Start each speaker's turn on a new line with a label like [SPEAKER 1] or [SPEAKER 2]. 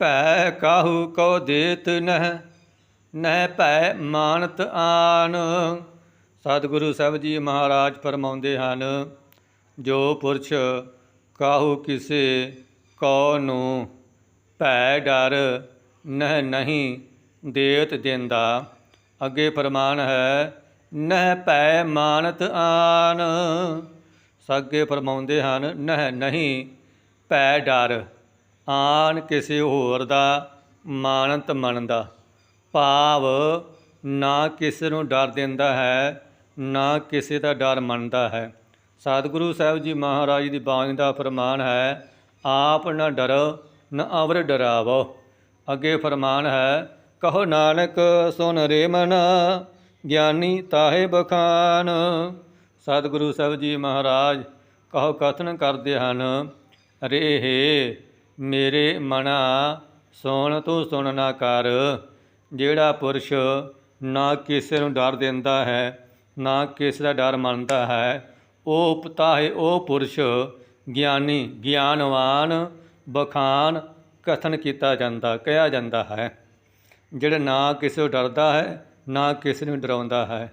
[SPEAKER 1] ਭੈ ਕਾਹੂ ਕੋ ਦੇਤ ਨਹਿ ਨਹਿ ਭੈ ਮਾਨਤ ਆਨ। ਸਤਿਗੁਰੂ ਸਾਹਿਬ ਜੀ ਮਹਾਰਾਜ ਫਰਮਾਉਂਦੇ ਹਨ, ਜੋ ਪੁਰਸ਼ ਕਾਹੂ ਕਿਸੇ ਕੋ ਨੂੰ ਭੈ ਡਰ ਨਹਿ ਨਹੀਂ ਦੇਤ ਦਿੰਦਾ। ਅੱਗੇ ਫਰਮਾਨ ਹੈ, ਨਹਿ ਭੈ ਮਾਨਤ ਆਨ। ਸੱਗੇ ਫਰਮਾਉਂਦੇ ਹਨ, ਨਹਿ ਨਹੀਂ ਭੈ ਡਰ। ਆਨ ਕਿਸੇ ਹੋਰ ਦਾ ਮਾਨਤ ਮੰਨਦਾ। ਭਾਵ ਨਾ ਕਿਸੇ ਨੂੰ ਡਰ ਦਿੰਦਾ ਹੈ, ਨਾ ਕਿਸੇ ਦਾ ਡਰ ਮੰਨਦਾ ਹੈ। ਸਤਿਗੁਰੂ ਸਾਹਿਬ ਜੀ ਮਹਾਰਾਜ ਦੀ ਬਾਣੀ ਦਾ ਫਰਮਾਨ ਹੈ, ਆਪ ਨਾ ਡਰੋ, ਨਾ ਅਵਰ ਡਰਾਵੋ। ਅੱਗੇ ਫਰਮਾਨ ਹੈ, ਕਹੋ ਨਾਨਕ, ਸੁਨ ਰੇ ਮਨ, ਗਿਆਨੀ ਤਾਹੇ ਬਖਾਨ। ਸਤਿਗੁਰੂ ਸਾਹਿਬ ਜੀ ਮਹਾਰਾਜ, ਕਹੋ ਕਥਨ ਕਰਦੇ ਹਨ, ਰੇ ਮੇਰੇ ਮਨਾ ਸੁਣ ਤੂੰ ਸੁਣ ਨਾ ਕਰ। ਜਿਹੜਾ ਪੁਰਸ਼ ਨਾ ਕਿਸੇ ਨੂੰ ਡਰ ਦਿੰਦਾ ਹੈ, ਨਾ ਕਿਸੇ ਦਾ ਡਰ ਮੰਨਦਾ ਹੈ, ਉਹ ਪਤਾ ਹੈ ਉਹ ਪੁਰਸ਼, ਗਿਆਨੀ, ਗਿਆਨਵਾਨ, ਬਖਾਨ, ਕਥਨ ਕੀਤਾ ਜਾਂਦਾ, ਕਿਹਾ ਜਾਂਦਾ ਹੈ। ਜਿਹੜਾ ਨਾ ਕਿਸੇ ਤੋਂ ਡਰਦਾ ਹੈ, ਨਾ ਕਿਸੇ ਨੂੰ ਡਰਾਉਂਦਾ ਹੈ।